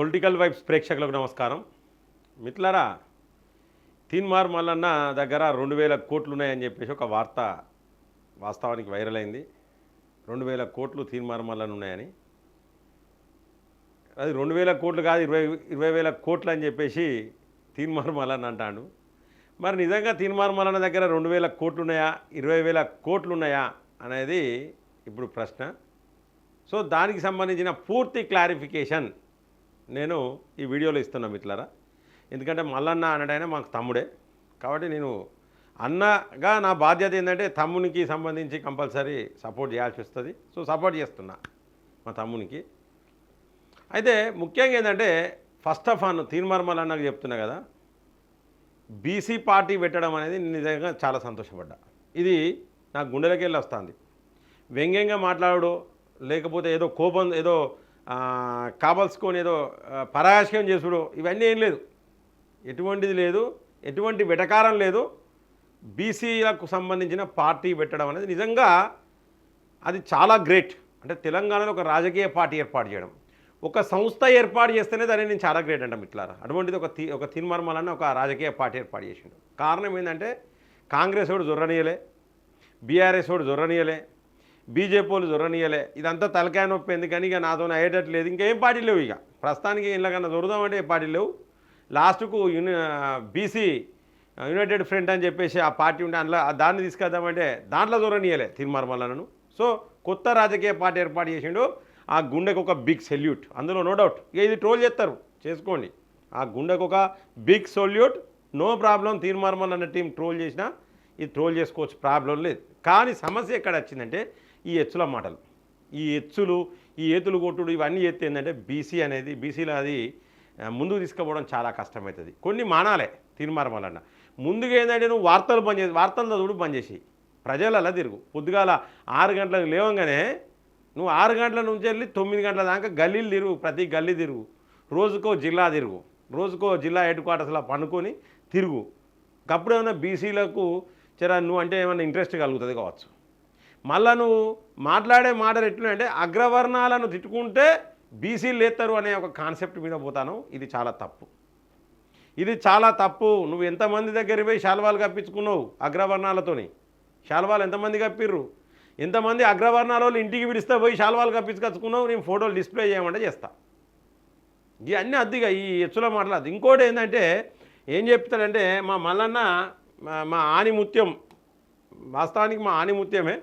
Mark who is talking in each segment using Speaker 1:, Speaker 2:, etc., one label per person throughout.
Speaker 1: Political vibes ప్రేక్షకులకు నమస్కారం. మిత్రులారా తీన్మార్ మల్లన్న దగ్గర రెండు వేల కోట్లు ఉన్నాయని చెప్పేసి ఒక వార్త వాస్తవానికి వైరల్ అయింది. రెండు వేల కోట్లు తీన్మార్ మల్లన్న ఉన్నాయని. అది రెండు వేల కోట్లు కాదు ఇరవై ఇరవై వేల కోట్లు అని చెప్పేసి తీన్మార్ మల్లన్న అంటాడు. మరి నిజంగా తీన్మార్ మల్లన్న దగ్గర రెండు వేల కోట్లు ఉన్నాయా ఇరవై వేల కోట్లు ఉన్నాయా అనేది ఇప్పుడు ప్రశ్న. సో దానికి సంబంధించిన పూర్తి క్లారిఫికేషన్ నేను ఈ వీడియోలో ఇస్తున్నా మిత్రులారా. ఎందుకంటే మల్లన్న అనడైనా మాకు తమ్ముడే. కాబట్టి నేను అన్నగా నా బాధ్యత ఏంటంటే తమ్మునికి సంబంధించి కంపల్సరీ సపోర్ట్ చేయాల్సి వస్తుంది. సో సపోర్ట్ చేస్తున్నా మా తమ్మునికి. అయితే ముఖ్యంగా ఏంటంటే ఫస్ట్ ఆఫ్ ఆల్ తీర్మర్మల్ అన్నకు చెప్తున్నా కదా. బీసీ పార్టీ పెట్టడం అనేది నిజంగా చాలా సంతోషపడ్డా. ఇది నా గుండెలకెళ్ళి వస్తుంది. వ్యంగ్యంగా మాట్లాడడు లేకపోతే ఏదో కోపం ఏదో కావలసుకొని ఏదో పరాశయం చేసుడు ఇవన్నీ ఏం లేదు. ఎటువంటిది లేదు ఎటువంటి వెటకారం లేదు. బీసీలకు సంబంధించిన పార్టీ పెట్టడం అనేది నిజంగా అది చాలా గ్రేట్. అంటే తెలంగాణలో ఒక రాజకీయ పార్టీ ఏర్పాటు చేయడం. ఒక సంస్థ ఏర్పాటు చేస్తేనే దాన్ని నేను చాలా గ్రేట్ అంటాం ఇట్లారా అటువంటిది ఒక తి ఒక తిన్మర్మలన్న ఒక రాజకీయ పార్టీ ఏర్పాటు చేసిండు. కారణం ఏంటంటే కాంగ్రెస్ వాడు జొర్రనీయలే బీఆర్ఎస్ వాడు జొర్రనీయలే బీజేపీ వాళ్ళు ఇదంతా తలకాయ నొప్పి ఎందుకని ఇక నాతో అయ్యేటట్టు లేదు ఇంకేం పార్టీ లేవు ఇక. ప్రస్తుతానికి ఇళ్ళకన్నా దొరుకుదామంటే ఏ పార్టీ లేవు. లాస్ట్కు యూని బీసీ యునైటెడ్ ఫ్రంట్ అని చెప్పేసి ఆ పార్టీ ఉంటే అందులో దాన్ని తీసుకెళ్దామంటే దాంట్లో దూరనీయలే తిరుమర్మలను సో కొత్త రాజకీయ పార్టీ ఏర్పాటు చేసిండు. ఆ గుండెకు ఒక బిగ్ సెల్యూట్. అందులో నో డౌట్. ఇక ఇది ట్రోల్ చేస్తారు. చేసుకోండి. ఆ గుండెకు ఒక బిగ్ సొల్యూట్. No problem. తీర్మార్మల్ అన్న టీం ట్రోల్ చేసినా ఇది ట్రోల్ చేసుకోవచ్చు. ప్రాబ్లం లేదు. కానీ సమస్య ఎక్కడ వచ్చిందంటే ఈ ఎచ్చుల మాటలు. ఈ ఎచ్చులు ఈ ఏతులు కొట్టుడు ఇవన్నీ ఎత్తి ఏంటంటే బీసీ అనేది బీసీలో అది ముందుకు తీసుకుపోవడం చాలా కష్టమవుతుంది. కొన్ని మానాలే తిరుమరమలన్న ముందుగా ఏంటంటే నువ్వు వార్తలు బంద్ చేసి వార్తలు చదువుడు బంద్ చేసి ప్రజలలో తిరుగు. పొద్దుగాల ఆరు గంటలకు లేవంగానే నువ్వు ఆరు గంటల నుంచి వెళ్ళి తొమ్మిది గంటల దాకా గల్లీలు తిరుగు ప్రతి గల్లీ తిరుగు. రోజుకో జిల్లా తిరుగు. రోజుకో జిల్లా హెడ్ క్వార్టర్స్లో పండుకొని తిరుగు. అప్పుడు ఏమైనా బీసీలకు చరా నువ్వు అంటే ఏమైనా ఇంట్రెస్ట్ కలుగుతుంది కావచ్చు. మళ్ళా నువ్వు మాట్లాడే మాటలు ఎట్లుంటే అగ్రవర్ణాలను తిట్టుకుంటే బీసీలు లేస్తారు అనే ఒక కాన్సెప్ట్ మీద పోతాను. ఇది చాలా తప్పు. ఇది చాలా తప్పు. నువ్వు ఎంతమంది దగ్గర పోయి శాల్వాలు కప్పించుకున్నావు అగ్రవర్ణాలతోని? శాల్వాలు ఎంతమంది కప్పిర్రు? ఎంతమంది అగ్రవర్ణాల వాళ్ళు ఇంటికి విడిస్తే పోయి శాల్వాలు కప్పించుకొచ్చుకున్నావు? నేను ఫోటోలు డిస్ప్లే చేయమంటే చేస్తా. ఇవన్నీ అద్దిగా ఈ ఎచ్చులో మాట్లాడదు ఇంకోటి ఏంటంటే ఏం చెప్తాడంటే మా మల్లన్న మా ఆనిముత్యం వాస్తవానికి మా ఆనిముత్యమే.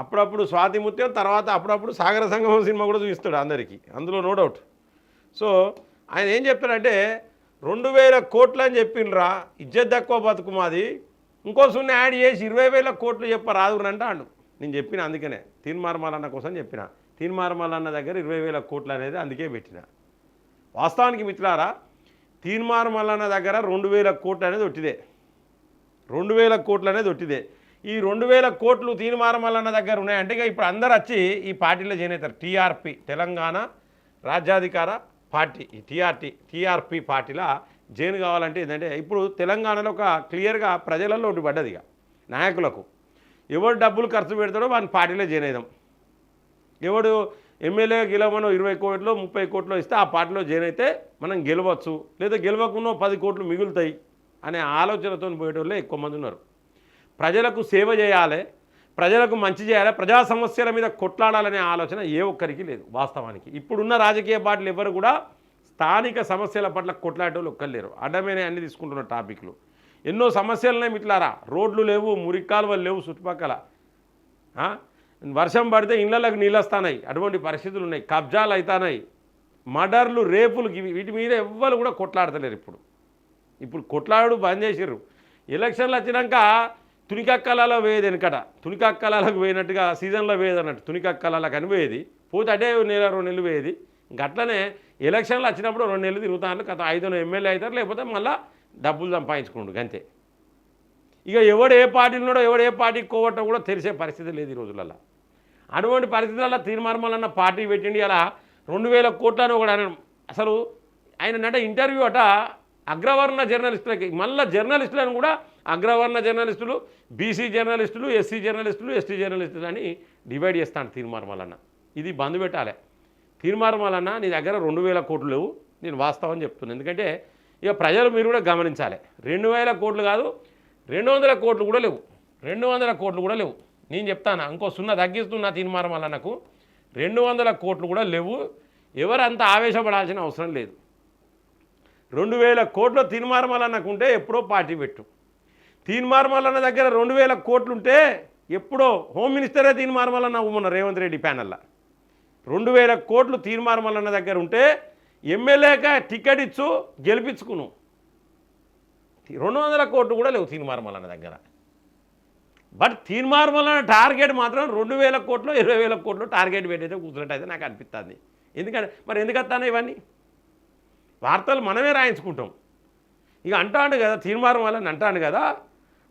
Speaker 1: అప్పుడప్పుడు స్వాతి ముత్యం తర్వాత అప్పుడప్పుడు సాగర సంగమం సినిమా కూడా చూపిస్తాడు అందరికీ. అందులో నో డౌట్ సో ఆయన ఏం చెప్తాడంటే రెండు వేల కోట్లు అని చెప్పిండ్రా ఇజ్జత్ తక్కువ బతుకు మాది ఇంకో సున్నా యాడ్ చేసి ఇరవై వేల కోట్లు చెప్ప రాదురంటే అండు నేను చెప్పిన అందుకనే. తీన్మార్మలన్న కోసం చెప్పిన. తీన్మార్మలన్న దగ్గర ఇరవై వేల కోట్లు అనేది అందుకే పెట్టిన. వాస్తవానికి మిత్రులారా తీన్మార్మలన్న దగ్గర రెండు వేల కోట్లు అనేది ఒట్టిదే. రెండు వేల కోట్లు అనేది ఒట్టిదే. ఈ రెండు వేల కోట్లు తీర్మారమల్లన్న దగ్గర ఉన్నాయంటే ఇక ఇప్పుడు అందరు వచ్చి ఈ పార్టీలో జాయిన్ అవుతారు. టీఆర్పీ తెలంగాణ రాజ్యాధికార పార్టీ ఈ టీఆర్టీ టీఆర్పీ పార్టీలో జైన్ కావాలంటే ఏంటంటే ఇప్పుడు తెలంగాణలో ఒక క్లియర్గా ప్రజలలో ఒకటి పడ్డది ఇక నాయకులకు. ఎవడు డబ్బులు ఖర్చు పెడతాడో వాని పార్టీలో జాయిన్ అవుదాం. ఎవడు ఎమ్మెల్యే గెలవనో ఇరవై కోట్లు ముప్పై కోట్లు ఇస్తే ఆ పార్టీలో జాయిన్ అయితే మనం గెలవచ్చు. లేదా గెలవకుండా పది కోట్లు మిగులుతాయి అనే ఆలోచనతో పోయేటోళ్ళే ఎక్కువ మంది ఉన్నారు. ప్రజలకు సేవ చేయాలి ప్రజలకు మంచి చేయాలి ప్రజా సమస్యల మీద కొట్లాడాలనే ఆలోచన ఏ ఒక్కరికి లేదు వాస్తవానికి. ఇప్పుడున్న రాజకీయ పార్టీలు ఎవరు కూడా స్థానిక సమస్యల పట్ల కొట్లాడేటోళ్ళు ఒక్కరు అడ్డమైన అన్ని తీసుకుంటున్న టాపిక్లు. ఎన్నో సమస్యలనే మిట్లారా? రోడ్లు లేవు మురికాలువలు లేవు చుట్టుపక్కల. వర్షం పడితే ఇళ్ళలకు నీళ్ళు అటువంటి పరిస్థితులు ఉన్నాయి. కబ్జాలు అవుతున్నాయి మర్డర్లు రేపులు వీటి మీద ఎవ్వరు కూడా కొట్లాడతలేరు ఇప్పుడు. ఇప్పుడు కొట్లాడు బంద్ చేసిర్రు. ఎలక్షన్లు వచ్చినాక తునికక్కలలో పోయేది వెనకట. తునికక్కలకు పోయినట్టుగా సీజన్లో పోయేది అన్నట్టు. తునికక్కలకు అని పోయేది పోతే అటే నెల రెండు నెలలు పోయేది గట్లనే ఎలక్షన్లు వచ్చినప్పుడు రెండు నెలలు తిరుగుతాను కథ ఐదున ఎమ్మెల్యే అవుతారు. లేకపోతే మళ్ళీ డబ్బులు సంపాదించుకోండు. అంతే ఇక ఎవడు ఏ పార్టీలు ఉన్నాడో ఎవడు ఏ పార్టీకి కోవటో కూడా తెలిసే పరిస్థితి లేదు ఈ రోజులలో అటువంటి పరిస్థితులలో తీర్మార్మలన్న పార్టీ పెట్టిండి. అలా రెండు వేల కోట్లను కూడా అసలు ఆయన నట ఇంటర్వ్యూ అట అగ్రవర్ణ జర్నలిస్టులకి మళ్ళీ జర్నలిస్టులను కూడా అగ్రవర్ణ జర్నలిస్టులు బీసీ జర్నలిస్టులు ఎస్సీ జర్నలిస్టులు ఎస్టీ జర్నలిస్టులు అని డివైడ్ చేస్తాను తీర్మార్మలన్న ఇది బంద్ పెట్టాలి. తీర్మానం నీ దగ్గర రెండు వేల కోట్లు లేవు నేను వాస్తవం చెప్తున్నాను ఎందుకంటే ఇక ప్రజలు మీరు కూడా గమనించాలి. రెండు వేల కోట్లు కాదు రెండు వందల కోట్లు కూడా లేవు. రెండు వందల కోట్లు కూడా లేవు. నేను చెప్తాను ఇంకో సున్నా తగ్గిస్తున్నా తీర్మానం వల్ల నాకు రెండు వందల కోట్లు కూడా లేవు. ఎవరంత ఆవేశపడాల్సిన అవసరం లేదు. రెండు వేల కోట్ల తీర్మానం ఉంటే ఎప్పుడో పార్టీ పెట్టు. తీన్మార్మలన్న దగ్గర రెండు వేల కోట్లుంటే ఎప్పుడో హోమ్ మినిస్టరే తీన్మార్మలన్న ఉమ్మన్న రేవంత్ రెడ్డి ప్యానల్లా. రెండు వేల కోట్లు తీర్మార్మలన్న దగ్గర ఉంటే ఎమ్మెల్యేగా టికెట్ ఇచ్చు గెలిపించుకును. రెండు వందల కోట్లు కూడా లేవు తీన్మార్మలన్న దగ్గర. బట్ తీన్మార్మలన్న టార్గెట్ మాత్రం రెండు వేల కోట్లు ఇరవై వేల కోట్లు టార్గెట్ పెట్టేటప్పుడు కూర్చున్నట్టు అయితే నాకు అనిపిస్తుంది ఎందుకంటే మరి ఎందుకు వస్తాను ఇవన్నీ? వార్తలు మనమే రాయించుకుంటాం. ఇక అంటాడు కదా తీర్మానం వాళ్ళని అంటాను కదా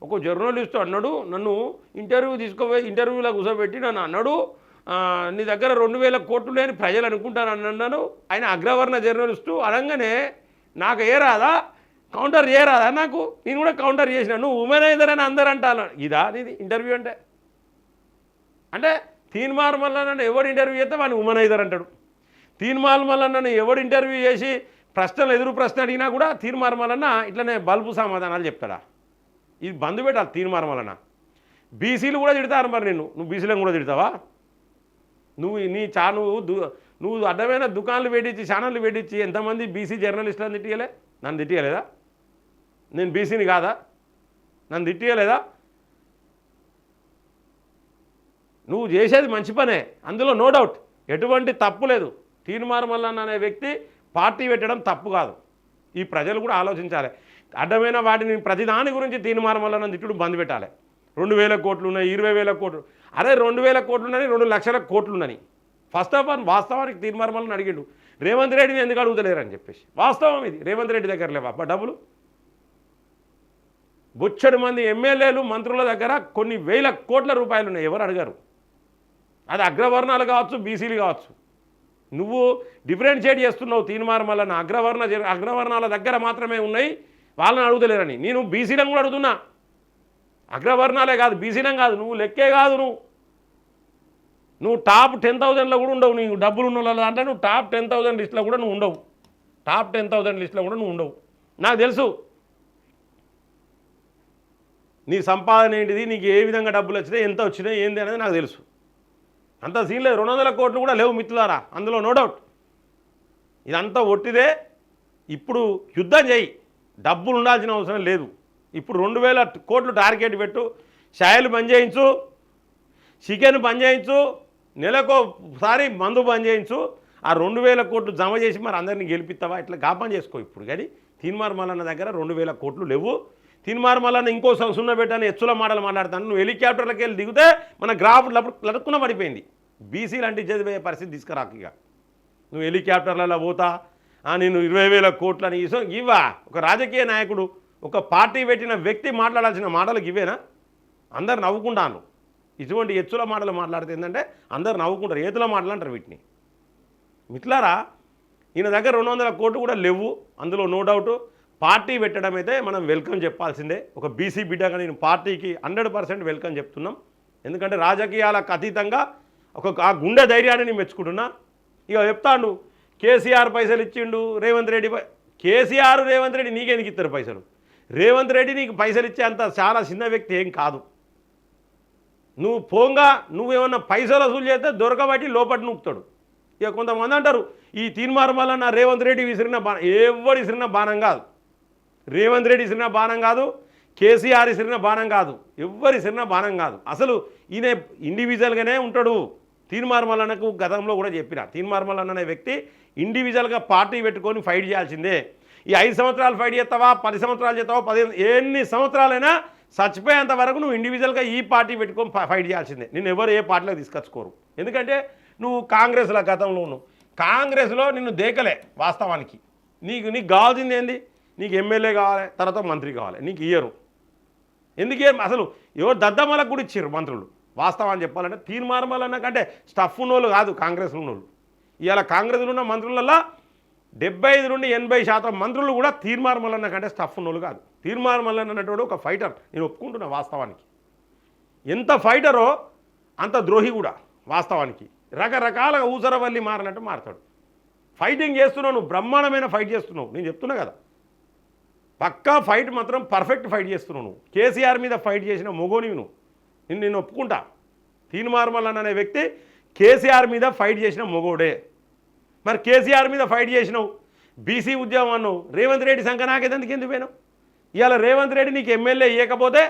Speaker 1: ఒక జర్నలిస్ట్ అన్నాడు నన్ను ఇంటర్వ్యూ తీసుకోపోయి ఇంటర్వ్యూలో కూర్చోబెట్టి నన్ను అన్నాడు నీ దగ్గర రెండు వేల కోట్లు లేని ప్రజలు అనుకుంటాను అని అన్నాను ఆయన అగ్రవర్ణ జర్నలిస్టు అనగానే నాకు ఏ రాదా? కౌంటర్ ఏ రాదా నాకు? నేను కూడా కౌంటర్ చేసిన నువ్వు ఉమెనైజర్ అని అందరు అంటాను ఇదా నీది ఇంటర్వ్యూ అంటే. అంటే తీన్మార్ మల్ల నన్ను ఎవడు ఇంటర్వ్యూ చేస్తే వాడిని ఉమెనైజర్ అంటాడు. తీన్మార్ మల్ల నన్ను ఎవడు ఇంటర్వ్యూ చేసి ప్రశ్నలు ఎదురు ప్రశ్న అడిగినా కూడా తీర్మానం వలన ఇట్లనే బల్బు సమాధానాలు చెప్తాడా ఇది బంద్ పెట్టాలి తీర్మానం వలన బీసీలు కూడా తిడతారు మరి నిన్ను. నువ్వు బీసీలను కూడా తిడతావా? నువ్వు నీ చా నువ్వు నువ్వు అడ్డమైన దుకాణాలు పెట్టించి ఛానళ్ళు పెట్టించి ఎంతమంది బీసీ జర్నలిస్టులను తిట్టియలే? నన్ను తిట్టియలేదా? నేను బీసీని కాదా? నన్ను తిట్టియలేదా? నువ్వు చేసేది మంచి పనే. అందులో నో డౌట్. ఎటువంటి తప్పు లేదు. తీర్మార్ మల్లన్న అనే వ్యక్తి పార్టీ పెట్టడం తప్పు కాదు. ఈ ప్రజలు కూడా ఆలోచించాలి. అడ్డమైన వాటిని ప్రతిదాని గురించి తీర్మానం వల్ల తిట్టుడు బంద్ పెట్టాలి. రెండు వేల కోట్లు ఉన్నాయి ఇరవై వేల కోట్లు. అరే రెండు వేల కోట్లు ఉన్నాయి రెండు లక్షల కోట్లు ఉన్నాయి. ఫస్ట్ ఆఫ్ ఆల్ వాస్తవానికి తీర్మానం అడిగిండు. రేవంత్ రెడ్డిని ఎందుకు అడుగుతలేరని చెప్పేసి. వాస్తవం ఇది. రేవంత్ రెడ్డి దగ్గర లేవా? అబ్బా డబ్బులు. బొచ్చడి మంది ఎమ్మెల్యేలు మంత్రుల దగ్గర కొన్ని వేల కోట్ల రూపాయలు ఉన్నాయి. ఎవరు అడిగారు. అది అగ్రవర్ణాలు కావచ్చు బీసీలు కావచ్చు. నువ్వు డిఫరెన్షియేట్ చేస్తున్నావు తీర్మానం వల్ల అగ్రవర్ణ అగ్రవర్ణాల దగ్గర మాత్రమే ఉన్నాయి వాళ్ళని అడుగుతలేరని. నేను బీసీలను కూడా అడుగుతున్నా. అగ్రవర్ణాలే కాదు బీసీలం కాదు నువ్వు లెక్కే కాదు నువ్వు. నువ్వు టాప్ టెన్ థౌజండ్లో కూడా ఉండవు నీకు డబ్బులు ఉన్న అంటే నువ్వు టాప్ టెన్ థౌజండ్ లిస్ట్లో కూడా నువ్వు ఉండవు. టాప్ టెన్ థౌజండ్ లిస్ట్లో కూడా నువ్వు ఉండవు. నాకు తెలుసు. నీ సంపాదన ఏంటిది నీకు ఏ విధంగా డబ్బులు వచ్చినాయి ఎంత వచ్చినాయి ఏంది అనేది నాకు తెలుసు. అంత సీన్ లేదు రెండు వందల కోట్లు కూడా లేవు మిత్రులారా అందులో నో డౌట్. ఇదంతా ఒట్టిదే ఇప్పుడు యుద్ధం చేయి డబ్బులు ఉండాల్సిన అవసరం లేదు. ఇప్పుడు రెండు వేల కోట్లు టార్గెట్ పెట్టు షాయలు బంద్ చేయించు చికెన్ బంద్ చేయించు నెలకోసారి మందు బంద్ చేయించు ఆ రెండు వేల కోట్లు జమ చేసి మరి అందరినీ గెలిపిస్తావా? ఇట్లా కాపం చేసుకో ఇప్పుడు. కానీ తీన్మార్ మల్లన్న దగ్గర రెండు వేల కోట్లు లేవు. తిన్మార్ మల్లన్న ఇంకో సున్న పెట్టని ఎచ్చుల మాటలు మాట్లాడతాను. నువ్వు హెలికాప్టర్లకి వెళ్ళి దిగితే మన గ్రాఫ్ లడుక్కున పడిపోయింది. బీసీ లాంటి చదివే పరిస్థితి తీసుకురాక ఇక. నువ్వు హెలికాప్టర్లలో పోతా ఆ, నేను ఇరవై వేల కోట్లని ఇసో ఇవ్వా. ఒక రాజకీయ నాయకుడు ఒక పార్టీ పెట్టిన వ్యక్తి మాట్లాడాల్సిన మాటలు ఇవేనా అందరు నవ్వుకుంటాను ఇటువంటి ఎచ్చుల మాటలు మాట్లాడితే ఏంటంటే అందరు నవ్వుకుంటారు. ఏతుల మాటలు అంటారు వీటిని. మిట్లారా ఈయన దగ్గర రెండు వందల కోట్లు కూడా లేవు. అందులో నో డౌట్. పార్టీ పెట్టడం అయితే మనం వెల్కమ్ చెప్పాల్సిందే. ఒక బీసీ బిడ్డగా నేను పార్టీకి హండ్రెడ్ పర్సెంట్ వెల్కమ్ చెప్తున్నాం. ఎందుకంటే రాజకీయాలకు అతీతంగా ఒక ఆ గుండె ధైర్యాన్ని నేను మెచ్చుకుంటున్నా. ఇక చెప్తాను కేసీఆర్ పైసలు ఇచ్చిండు రేవంత్ రెడ్డి కేసీఆర్ రేవంత్ రెడ్డి నీకెందుకు ఇస్తారు పైసలు? రేవంత్ రెడ్డి నీకు పైసలు ఇచ్చే అంత చాలా చిన్న వ్యక్తి ఏం కాదు. నువ్వు పోంగా నువ్వేమన్నా పైసలు వసూలు చేస్తే దొరకబట్టి లోపటి నూపుతాడు ఇక కొంతమంది అంటారు ఈ తీర్మానం వల్ల నా రేవంత్ రెడ్డి విసిరిన బాణం ఎవరు విసిరిన బాణం కాదు. రేవంత్ రెడ్డి విసిరిన బాణం కాదు కేసీఆర్ విసిరిన బాణం కాదు ఎవ్వరు విసిరిన బాణం కాదు. అసలు ఈయన ఇండివిజువల్గానే ఉంటాడు. తీర్మార్మలన్నకు గతంలో కూడా చెప్పిన. తీర్మార్మలన్న అనే వ్యక్తి ఇండివిజువల్గా పార్టీ పెట్టుకొని ఫైట్ చేయాల్సిందే. ఈ ఐదు సంవత్సరాలు ఫైట్ చేస్తావా పది సంవత్సరాలు చేస్తావా పదిహేను ఎన్ని సంవత్సరాలైనా చచ్చిపోయేంత వరకు నువ్వు ఇండివిజువల్గా ఈ పార్టీ పెట్టుకొని ఫైట్ చేయాల్సిందే. నిన్ను ఎవరు ఏ పార్టీలో తీసుకొచ్చుకోరు. ఎందుకంటే నువ్వు కాంగ్రెస్లో గతంలో ఉన్నావు. కాంగ్రెస్లో నిన్ను దేకలే వాస్తవానికి. నీకు నీకు కావాల్సింది ఏంది? నీకు ఎమ్మెల్యే కావాలి తర్వాత మంత్రి కావాలి. నీకు ఇయ్యరు. ఎందుకే అసలు ఎవరు దద్దమ్మలకు కూడా ఇచ్చారు మంత్రులు. వాస్తవాన్ని చెప్పాలంటే తీర్మార్మలన్న కంటే స్టఫ్ ఉన్నోళ్ళు కాదు కాంగ్రెస్ ఉన్నోళ్ళు. ఇవాళ కాంగ్రెస్లో ఉన్న మంత్రులలో డెబ్బై ఐదు నుండి ఎనభై శాతం మంత్రులు కూడా తీర్మార్మలన్న కంటే స్టఫ్ ఉన్నోళ్ళు కాదు. తీర్మార్మలన్న అన్నటువంటి ఒక ఫైటర్ నేను ఒప్పుకుంటున్నా వాస్తవానికి. ఎంత ఫైటరో అంత ద్రోహి కూడా వాస్తవానికి. రకరకాలుగా ఊసరవల్లి మారినట్టు మారతాడు. ఫైటింగ్ చేస్తున్నావు నువ్వు బ్రహ్మాండమైన ఫైట్ చేస్తున్నావు. నేను చెప్తున్నా కదా. పక్కా ఫైట్ మాత్రం పర్ఫెక్ట్ ఫైట్ చేస్తున్నావు నువ్వు. కేసీఆర్ మీద ఫైట్ చేసిన మొగోనివి నువ్వు. నేను నేను ఒప్పుకుంటా. తీన్మార్మల్ అనే వ్యక్తి కేసీఆర్ మీద ఫైట్ చేసిన మొగోడే. మరి కేసీఆర్ మీద ఫైట్ చేసినావు. బీసీ ఉద్యమం అన్నావు. రేవంత్ రెడ్డి సంఖ నాకేదందుకు ఎందుకు పోయినావు? ఇవాళ రేవంత్ రెడ్డి నీకు ఎమ్మెల్యే ఇవ్వకపోతే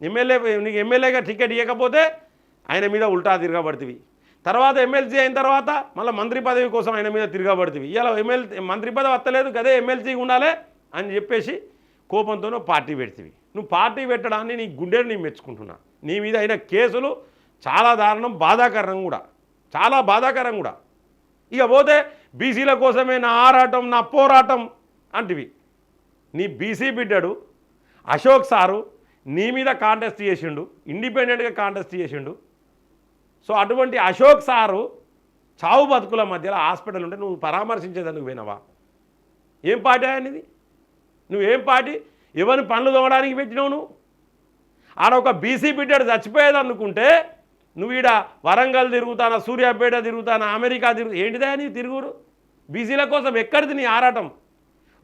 Speaker 1: ఎమ్మెల్యే నీకు ఎమ్మెల్యేగా టికెట్ ఇవ్వకపోతే ఆయన మీద ఉల్టా తిరగబడుతుంది తర్వాత ఎమ్మెల్సీ అయిన తర్వాత మళ్ళీ మంత్రి పదవి కోసం ఆయన మీద తిరగబడుతుంది ఇలా ఎమ్మెల్యే మంత్రి పదవి వస్తలేదు కదే ఎమ్మెల్సీ ఉండాలి అని చెప్పేసి కోపంతోనో పార్టీ పెడుతుంది నువ్వు పార్టీ పెట్టడాన్ని నీ గుండెని నేను మెచ్చుకుంటున్నా. నీ మీద అయిన కేసులు చాలా దారుణం బాధాకరం కూడా. చాలా బాధాకరం కూడా. ఇక పోతే బీసీల కోసమే నా ఆరాటం నా పోరాటం అంటివి. నీ బీసీ బిడ్డడు అశోక్ సారు నీ మీద కాంటెస్ట్ చేసిండు ఇండిపెండెంట్గా కాంటెస్ట్ చేసిండు. సో అటువంటి అశోక్ సారు చావు బతుకుల మధ్యలో హాస్పిటల్ ఉంటే నువ్వు పరామర్శించేదానికి పోయినావా? ఏం పార్టీ అనేది నువ్వేం పార్టీ ఎవరిని పనులు తోమడానికి పెట్టినావు నువ్వు? ఆడ ఒక బీసీ బిడ్డడు చచ్చిపోయేది అనుకుంటే నువ్వు ఈడ వరంగల్ తిరుగుతానా సూర్యాపేట తిరుగుతానా అమెరికా తిరుగు ఏంటిదా నీ తిరుగురు? బీసీల కోసం ఎక్కడిది నీ ఆరాటం?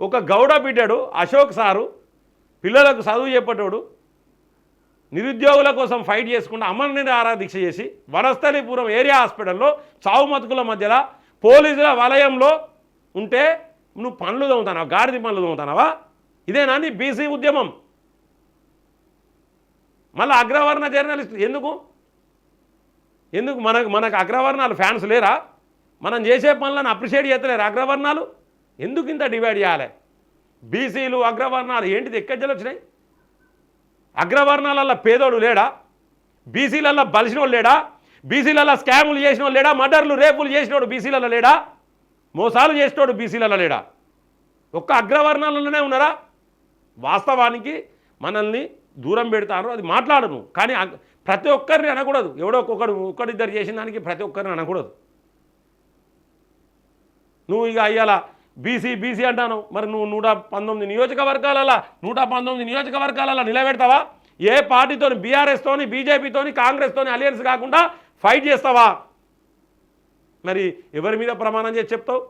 Speaker 1: ఒక గౌడ బిడ్డడు అశోక్ సారు పిల్లలకు చదువు చెప్పేటోడు నిరుద్యోగుల కోసం ఫైట్ చేసుకుంటూ అమరనిర ఆరాధీక్ష చేసి వనస్థలిపురం ఏరియా హాస్పిటల్లో చావు మతుకుల మధ్యలో పోలీసుల వలయంలో ఉంటే నువ్వు పనులు దొంగతానావా గాడిది పనులు దొంగతానావా ఇదేనా నీ బీసీ ఉద్యమం. మళ్ళీ అగ్రవర్ణ జర్నలిస్ట్ ఎందుకు? ఎందుకు? మనకు మనకు అగ్రవర్ణాలు ఫ్యాన్స్ లేరా? మనం చేసే పనులను అప్రిషియేట్ చేస్తలేరు అగ్రవర్ణాలు? ఎందుకు ఇంత డివైడ్ చేయాలి? బీసీలు అగ్రవర్ణాలు ఏంటిది? ఎక్కడి వచ్చినాయి? అగ్రవర్ణాలల్లో పేదోడు లేడా? బీసీలల్లో బలిసినోడు లేడా? బీసీలలో స్కాములు చేసినోడు లేడా? మర్డర్లు రేపులు చేసినోడు బీసీలలో లేడా? మోసాలు చేసినోడు బీసీలలో లేడా? ఒక్క అగ్రవర్ణాలలోనే ఉన్నారా? వాస్తవానికి మనల్ని దూరం పెడతారు అది మాట్లాడను కానీ ప్రతి ఒక్కరిని అనకూడదు. ఎవడో ఒక్కొక్కడు ఒక్కడిద్దరు చేసిన దానికి ప్రతి ఒక్కరిని అనకూడదు. నువ్వు ఇక అయ్యాల బీసీ బీసీ అంటాను. మరి నువ్వు నూట పంతొమ్మిది నియోజకవర్గాలలో నూట పంతొమ్మిది నియోజకవర్గాలలో నిలబెడతావా? ఏ పార్టీతోని బీఆర్ఎస్తోని బీజేపీతోని కాంగ్రెస్తోని అలయన్స్ కాకుండా ఫైట్ చేస్తావా? మరి ఎవరి మీద ప్రమాణం చేసి చెప్తావు?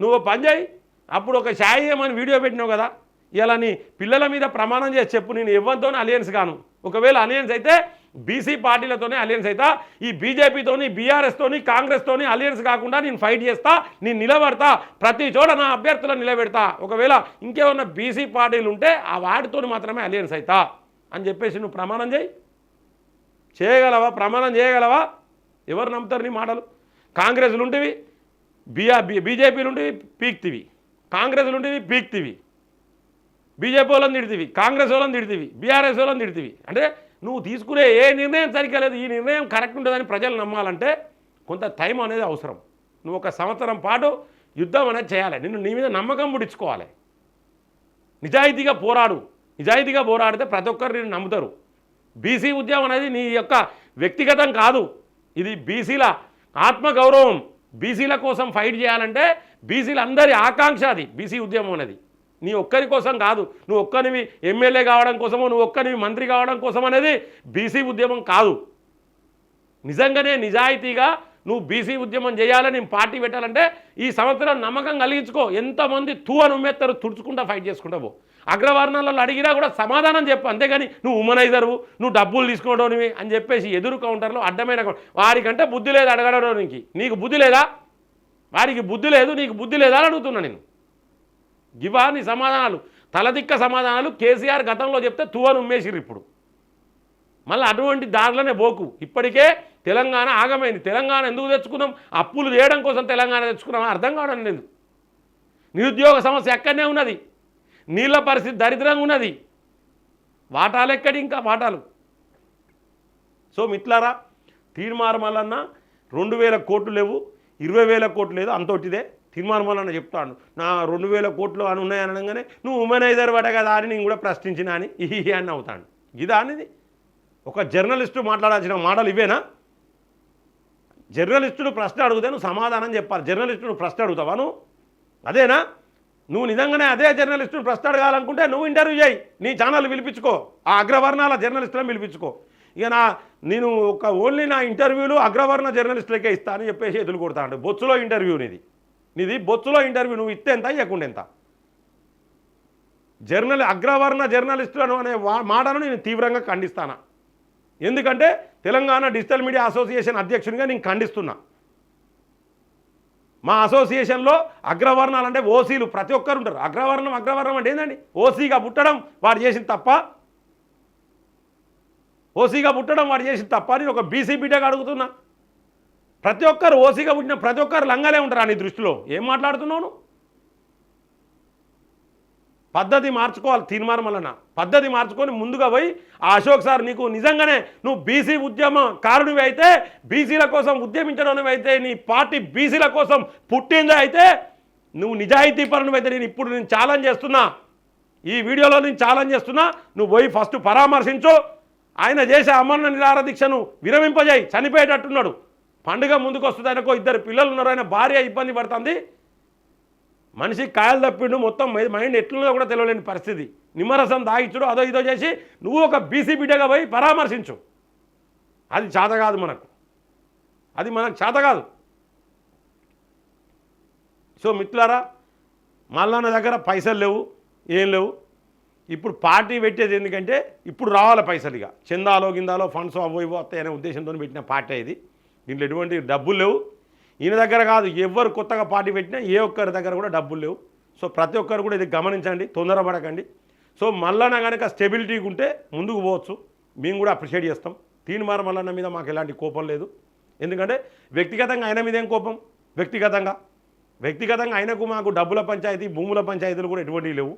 Speaker 1: నువ్వు పని చేయి. అప్పుడు ఒక షాయి ఏమని వీడియో పెట్టినావు కదా? ఇలా నీ పిల్లల మీద ప్రమాణం చేసి చెప్పు నేను ఎవరితోనే అలియన్స్ కాను. ఒకవేళ అలియన్స్ అయితే బీసీ పార్టీలతోనే అలియన్స్ అవుతా ఈ బీజేపీతోని బీఆర్ఎస్తోని కాంగ్రెస్తోని అలియన్స్ కాకుండా నేను ఫైట్ చేస్తా నేను నిలబడతా ప్రతి చోట నా అభ్యర్థులను నిలబెడతా. ఒకవేళ ఇంకేమన్నా బీసీ పార్టీలు ఉంటే ఆ వాటితోని మాత్రమే అలియన్స్ అవుతా అని చెప్పేసి నువ్వు ప్రమాణం చేయి. చేయగలవా? ప్రమాణం చేయగలవా? ఎవరు నమ్ముతారు నీ మాటలు? కాంగ్రెస్లు ఉంటివి బిఆర్ బీజేపీలు ఉంటివి పీక్తివి. కాంగ్రెస్లు ఉంటివి పీక్తివి. బీజేపీ వాళ్ళని తిడితివి కాంగ్రెస్ వాళ్ళని తిడితివి బీఆర్ఎస్ వాళ్ళని తిడితివి. అంటే నువ్వు తీసుకునే ఏ నిర్ణయం సరిగ్గా లేదు ఈ నిర్ణయం కరెక్ట్ ఉంటుందని ప్రజలు నమ్మాలంటే కొంత టైం అనేది అవసరం. నువ్వు ఒక సంవత్సరం పాటు యుద్ధం అనేది చేయాలి. నిన్ను నీ మీద నమ్మకం పుడించుకోవాలి నిజాయితీగా పోరాడు. నిజాయితీగా పోరాడితే ప్రతి ఒక్కరు నేను నమ్ముతారు. బీసీ ఉద్యమం అనేది నీ యొక్క వ్యక్తిగతం కాదు. ఇది బీసీల ఆత్మగౌరవం. బీసీల కోసం ఫైట్ చేయాలంటే బీసీలందరి ఆకాంక్ష అది బీసీ ఉద్యమం అనేది. నీ ఒక్కరి కోసం కాదు నువ్వు ఒక్కనివి ఎమ్మెల్యే కావడం కోసమో నువ్వు ఒక్కనివి మంత్రి కావడం కోసం అనేది బీసీ ఉద్యమం కాదు. నిజంగానే నిజాయితీగా నువ్వు బీసీ ఉద్యమం చేయాలని నేను పార్టీ పెట్టాలంటే ఈ సంవత్సరం నమ్మకం కలిగించుకో. ఎంతమంది తూ అని ఉమ్మేస్తారు తుడుచుకుంటా ఫైట్ చేసుకుంటా పో. అగ్రవర్ణాలలో అడిగినా కూడా సమాధానం చెప్పు. అంతేగాని నువ్వు ఉమనైజరు నువ్వు డబ్బులు తీసుకోవడనివి అని చెప్పేసి ఎదురు కౌంటర్లో అడ్డమైన వారికంటే బుద్ధి లేదు అడగడానికి. నీకు బుద్ధి లేదా? వారికి బుద్ధి లేదు నీకు బుద్ధి లేదా అని అడుగుతున్నా నేను. గివాని సమాధానాలు తలదిక్క సమాధానాలు కేసీఆర్ గతంలో చెప్తే తువను ఉమ్మేసిర్రు ఇప్పుడు. మళ్ళీ అటువంటి దారిలోనే పోకు ఇప్పటికే తెలంగాణ ఆగమైంది. తెలంగాణ ఎందుకు తెచ్చుకున్నాం? అప్పులు చేయడం కోసం తెలంగాణ తెచ్చుకున్నాం అర్థం కావడం లేదు. నిరుద్యోగ సమస్య ఎక్కడనే ఉన్నది. నీళ్ళ పరిస్థితి దరిద్రంగా ఉన్నది. వాటాలు ఎక్కడి ఇంకా వాటాలు? సో మిట్లారా తీర్మార్మలన్న రెండు వేల కోట్లు లేవు ఇరవై వేల కోట్లు లేదు అంతోటిదే. తీర్మార్మలన్న చెప్తాడు. నా రెండు వేల కోట్లు అని ఉన్నాయని అనగానే నువ్వు ఉమెనైజర్ పడ కదా అని నేను కూడా ప్రశ్నించిన అని ఈ అని అవుతాడు. ఇదా అనేది. ఒక జర్నలిస్టు మాట్లాడాల్సిన మాటలు ఇవేనా? జర్నలిస్టుడు ప్రశ్న అడిగితే నువ్వు సమాధానం చెప్పాలి. జర్నలిస్టుడు ప్రశ్న అడుగుతావా నువ్వు? అదేనా? నువ్వు నిజంగానే అదే జర్నలిస్టును ప్రశ్న అడగాలనుకుంటే నువ్వు ఇంటర్వ్యూ చేయి. నీ ఛానల్ పిలిపించుకో. ఆ అగ్రవర్ణాల జర్నలిస్టులను పిలిపించుకో. ఇక నా నేను ఒక ఓన్లీ నా ఇంటర్వ్యూలు అగ్రవర్ణ జర్నలిస్టులకే ఇస్తానని చెప్పేసి ఎదురు కొడతాడు. బొచ్చులో ఇంటర్వ్యూ నీది బొత్తులో బొచ్చులో ఇంటర్వ్యూ నువ్వు ఇస్తే ఎంత ఇవ్వకుండా ఎంత? జర్నల్ అగ్రవర్ణ జర్నలిస్టులను అనే మాటను నేను తీవ్రంగా ఖండిస్తాను? ఎందుకంటే తెలంగాణ డిజిటల్ మీడియా అసోసియేషన్ అధ్యక్షునిగా నేను ఖండిస్తున్నా. మా అసోసియేషన్లో అగ్రవర్ణాలు అంటే ఓసీలు ప్రతి ఒక్కరు ఉంటారు. అగ్రవర్ణం అగ్రవర్ణం అంటే ఏంటండి ఓసీగా పుట్టడం వాడు చేసిన తప్ప ఓసీగా పుట్టడం వాడు చేసిన తప్ప నేను ఒక బీసీ బిడ్డగా అడుగుతున్నా. ప్రతి ఒక్కరు ఓసీగా పుట్టిన ప్రతి ఒక్కరు లంగాలే ఉంటారా నీ దృష్టిలో. ఏం మాట్లాడుతున్నావు పద్ధతి మార్చుకోవాలి తీర్మానం వలన. పద్ధతి మార్చుకొని ముందుగా పోయి ఆ అశోక్ సార్ నీకు నిజంగానే నువ్వు బీసీ ఉద్యమ కారుడివి అయితే బీసీల కోసం ఉద్యమించడం అయితే నీ పార్టీ బీసీల కోసం పుట్టిందే అయితే నువ్వు నిజాయితీ పరునివి నేను ఇప్పుడు నేను ఛాలెంజ్ చేస్తున్నా. ఈ వీడియోలో నేను ఛాలెంజ్ చేస్తున్నా. నువ్వు పోయి ఫస్ట్ పరామర్శించు. ఆయన చేసే అమరణ నిరాహార దీక్షను విరమింపజేయి. చనిపోయేటట్టున్నాడు. పండుగ ముందుకు వస్తుంది ఆయనకు ఇద్దరు పిల్లలు ఉన్నారు ఆయన భార్య ఇబ్బంది పడుతుంది. మనిషి కాయలు తప్పిండు మొత్తం మైండ్ ఎట్లుందో కూడా తెలియలేని పరిస్థితి. నిమ్మరసం దాగించుడు అదో ఇదో చేసి నువ్వు ఒక బీసీ బిడ్డగా పోయి పరామర్శించు. అది చేత కాదు మనకు. అది మనకు చేత కాదు. సో మిత్రులారా మల్లన్న దగ్గర పైసలు లేవు ఏం లేవు. ఇప్పుడు పార్టీ పెట్టేది ఎందుకంటే ఇప్పుడు రావాలి పైసలు ఇక. చందాలో గిందాలో ఫండ్స్ అవో ఇవో వస్తాయనే ఉద్దేశంతో పెట్టిన పార్టీ ఇది. దీంట్లో ఎటువంటి డబ్బులు లేవు. ఈయన దగ్గర కాదు ఎవరు కొత్తగా పార్టీ పెట్టినా ఏ ఒక్కరి దగ్గర కూడా డబ్బులు లేవు. సో ప్రతి ఒక్కరు కూడా ఇది గమనించండి తొందరపడకండి. సో మల్లన్న కనుక స్టెబిలిటీగా ఉంటే ముందుకు పోవచ్చు. మేము కూడా అప్రిషియేట్ చేస్తాం. తీన్మార్ మల్లన్న మీద మాకు ఎలాంటి కోపం లేదు. ఎందుకంటే వ్యక్తిగతంగా ఆయన మీద ఏం కోపం? వ్యక్తిగతంగా. వ్యక్తిగతంగా ఆయనకు మాకు డబ్బుల పంచాయతీ భూముల పంచాయతీలు కూడా ఎటువంటివి లేవు.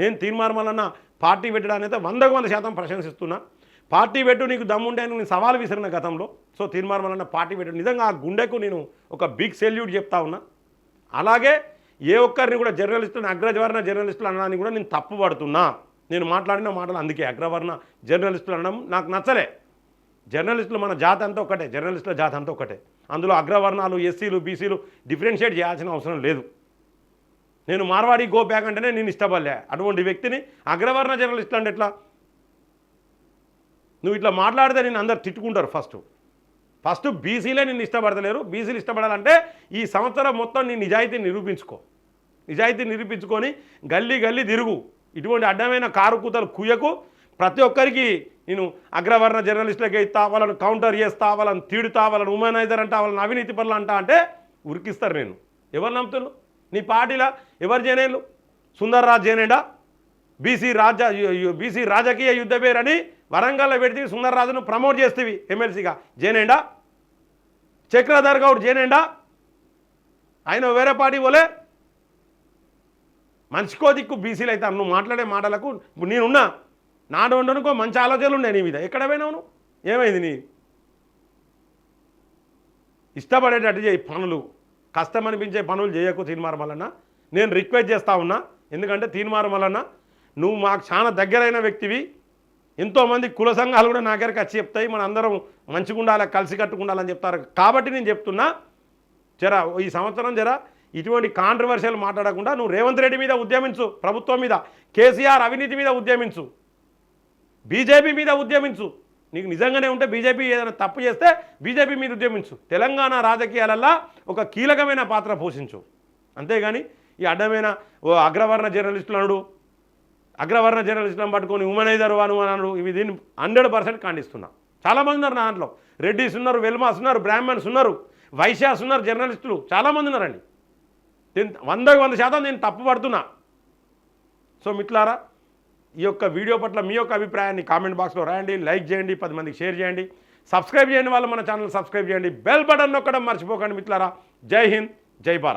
Speaker 1: నేను తీర్మార్ మల్లన్న పార్టీ పెట్టడానికి అయితే వందకు వంద శాతం ప్రశంసిస్తున్నా. పార్టీ పెట్టు నీకు దమ్ముండే అని నేను సవాల్ విసిరిన గతంలో. సో తీర్మానం పార్టీ పెట్టు. నిజంగా ఆ గుండెకు నేను ఒక బిగ్ సెల్యూట్ చెప్తా ఉన్నా. అలాగే ఏ ఒక్కరిని కూడా జర్నలిస్టులను అగ్రవర్ణ జర్నలిస్టులు అనడానికి కూడా నేను తప్పు పడుతున్నా. నేను మాట్లాడిన మాటలు అందుకే అగ్రవర్ణ జర్నలిస్టులు అనడం నాకు నచ్చలే. జర్నలిస్టులు మన జాతి అంతా ఒకటే జర్నలిస్టుల జాతి అంతా ఒకటే అందులో అగ్రవర్ణాలు ఎస్సీలు బీసీలు డిఫరెన్షియేట్ చేయాల్సిన అవసరం లేదు. నేను మార్వాడి గో బ్యాక్ అంటేనే నేను ఇష్టపడలే. అటువంటి వ్యక్తిని అగ్రవర్ణ జర్నలిస్టులు అంటే ఎట్లా? నువ్వు ఇట్లా మాట్లాడితే నేను అందరు తిట్టుకుంటారు ఫస్ట్ ఫస్ట్ బీసీలే నిన్ను ఇష్టపడతలేరు. బీసీలు ఇష్టపడాలంటే ఈ సంవత్సరం మొత్తం నీ నిజాయితీ నిరూపించుకో. నిజాయితీ నిరూపించుకొని గల్లీ గల్లీ తిరుగు. ఇటువంటి అడ్డమైన కారు కూతలు కుయ్యకు. ప్రతి ఒక్కరికి నేను అగ్రవర్ణ జర్నలిస్టులకి ఇస్తా వాళ్ళని కౌంటర్ చేస్తా వాళ్ళని తీడుతా వాళ్ళని ఉమెనైజర్ అంటా వాళ్ళని అవినీతి పనులు అంటా అంటే ఉరికిస్తారు నేను ఎవరు నమ్ముతున్నారు? నీ పార్టీలా? ఎవరు జనేళ్ళు సుందర్రాజ్ జనేడా? బీసీ రాజ బీసీ రాజకీయ యుద్ధ పేరని వరంగల్లో పెడితే సుందర్రాజును ప్రమోట్ చేస్తేవి ఎమ్మెల్సీగా. జేనేండా? చక్రధర్ గౌడ్ జేనేండా? ఆయన వేరే పార్టీ పోలే? మంచికో దిక్కు బీసీలు అయితే నువ్వు మాట్లాడే మాటలకు నేనున్నా. నాడు ఉండనుకో మంచి ఆలోచనలు ఉన్నాయి నీ మీద. ఎక్కడ పోయినావు నువ్వు? ఏమైంది నీ? ఇష్టపడేటట్టు చేయి పనులు. కష్టం అనిపించే పనులు చేయకు తీర్మారం వలన నేను రిక్వెస్ట్ చేస్తా ఉన్నా. ఎందుకంటే తీర్మారం వలన నువ్వు మాకు చాలా దగ్గరైన వ్యక్తివి. ఎంతోమంది కుల సంఘాలు కూడా నా దగ్గరికి వచ్చి చెప్తాయి మన అందరం మంచిగా ఉండాలి కలిసి కట్టుకుండాలని చెప్తారు. కాబట్టి నేను చెప్తున్నా జరా ఈ సంవత్సరం జరా ఇటువంటి కాంట్రవర్షియల్ మాట్లాడకుండా నువ్వు రేవంత్ రెడ్డి మీద ఉద్యమించు ప్రభుత్వం మీద కేసీఆర్ అవినీతి మీద ఉద్యమించు బీజేపీ మీద ఉద్యమించు. నీకు నిజంగానే ఉంటే బీజేపీ ఏదైనా తప్పు చేస్తే బీజేపీ మీద ఉద్యమించు. తెలంగాణ రాజకీయాలల్లో ఒక కీలకమైన పాత్ర పోషించు. అంతేగాని ఈ అడ్డమైన ఓ అగ్రవర్ణ జర్నలిస్టులు అనుడు అగ్రవర్ణ జర్నలిస్టులను పట్టుకొని ఉమెనైజర్ అను అన్నాడు ఇవి దీన్ని హండ్రెడ్ పర్సెంట్ ఖండిస్తున్నా. చాలామంది ఉన్నారు నా దాంట్లో. రెడ్డిస్ ఉన్నారు వెల్మాస్ ఉన్నారు బ్రాహ్మణ్స్ ఉన్నారు వైశ్యాస్ ఉన్నారు జర్నలిస్టులు. చాలామంది ఉన్నారండి. నేను వందకు వంద శాతం నేను తప్పు పడుతున్నా. సో మిట్లారా ఈ యొక్క వీడియో పట్ల మీ యొక్క అభిప్రాయాన్ని కామెంట్ బాక్స్లో రాయండి లైక్ చేయండి పది మందికి షేర్ చేయండి. సబ్స్క్రైబ్ చేయండి వాళ్ళు మన ఛానల్ సబ్స్క్రైబ్ చేయండి. బెల్ బటన్ నొక్కడం మర్చిపోకండి మిట్లారా జై హింద్ జై భారత్.